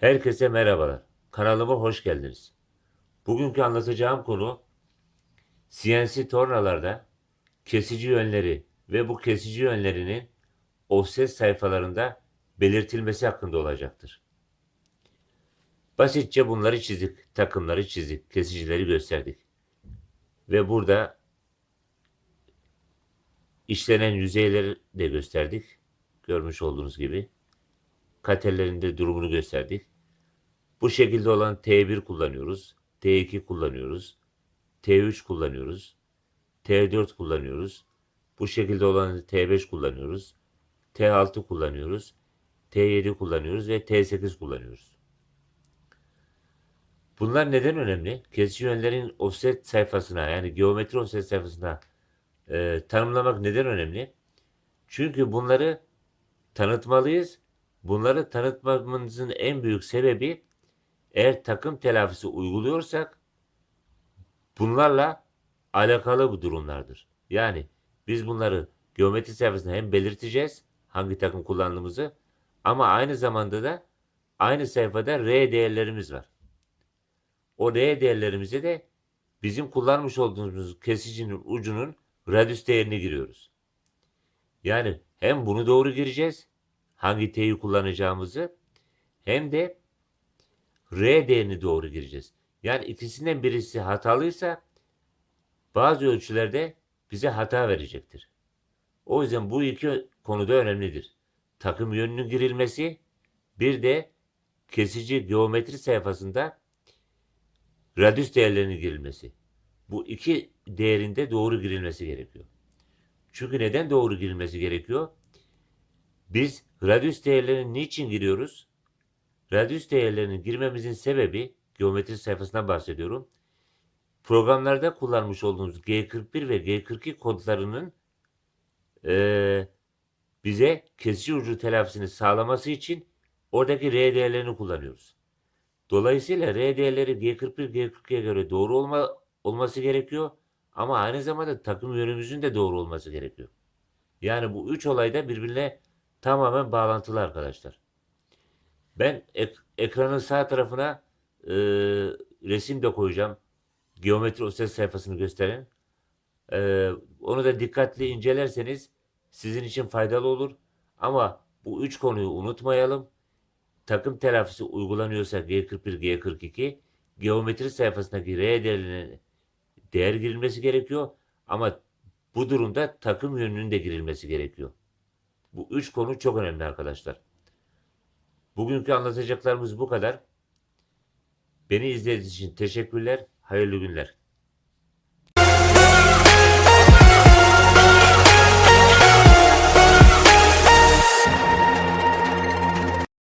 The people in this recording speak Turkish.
Herkese merhabalar. Kanalıma hoş geldiniz. Bugünkü anlatacağım konu CNC tornalarda kesici yönleri ve bu kesici yönlerinin offset sayfalarında belirtilmesi hakkında olacaktır. Basitçe bunları çizdik, takımları çizdik, kesicileri gösterdik. Ve burada işlenen yüzeyleri de gösterdik. Görmüş olduğunuz gibi. Katellerin de durumunu gösterdik. Bu şekilde olan T1 kullanıyoruz. T2 kullanıyoruz. T3 kullanıyoruz. T4 kullanıyoruz. Bu şekilde olan T5 kullanıyoruz. T6 kullanıyoruz. T7 kullanıyoruz ve T8 kullanıyoruz. Bunlar neden önemli? Kesici yönlerin offset sayfasına yani geometri offset sayfasına e, tanımlamak neden önemli? Çünkü bunları tanıtmalıyız. Bunları tanıtmamızın en büyük sebebi eğer takım telafisi uyguluyorsak bunlarla alakalı bu durumlardır. Yani biz bunları geometri sayfasında hem belirteceğiz hangi takım kullandığımızı ama aynı zamanda da aynı sayfada R değerlerimiz var. O R değerlerimize de bizim kullanmış olduğumuz kesicinin ucunun radyüs değerini giriyoruz. Yani hem bunu doğru gireceğiz hangi T'yi kullanacağımızı hem de R değerini doğru gireceğiz. Yani ikisinden birisi hatalıysa bazı ölçülerde bize hata verecektir. O yüzden bu iki konuda önemlidir. Takım yönünün girilmesi bir de kesici geometri sayfasında radyüs değerlerinin girilmesi. Bu iki değerinde doğru girilmesi gerekiyor. Çünkü neden doğru girilmesi gerekiyor? Biz radyüs değerlerini niçin giriyoruz? Radyüs değerlerini girmemizin sebebi geometri sayfasından bahsediyorum. Programlarda kullanmış olduğumuz G41 ve G42 kodlarının eee, bize kesici ucu telafisini sağlaması için oradaki R değerlerini kullanıyoruz. Dolayısıyla R değerleri G41, G42'ye göre doğru olma, olması gerekiyor. Ama aynı zamanda takım yönümüzün de doğru olması gerekiyor. Yani bu üç olay da birbirine tamamen bağlantılı arkadaşlar. Ben ek- ekranın sağ tarafına e, resim de koyacağım. Geometri offset sayfasını gösteren. E, onu da dikkatli incelerseniz sizin için faydalı olur. Ama bu üç konuyu unutmayalım. Takım telafisi uygulanıyorsa G41, G42 geometri sayfasındaki R değerlerine değer girilmesi gerekiyor. Ama bu durumda takım yönünün de girilmesi gerekiyor. Bu üç konu çok önemli arkadaşlar. Bugünkü anlatacaklarımız bu kadar. Beni izlediğiniz için teşekkürler. Hayırlı günler.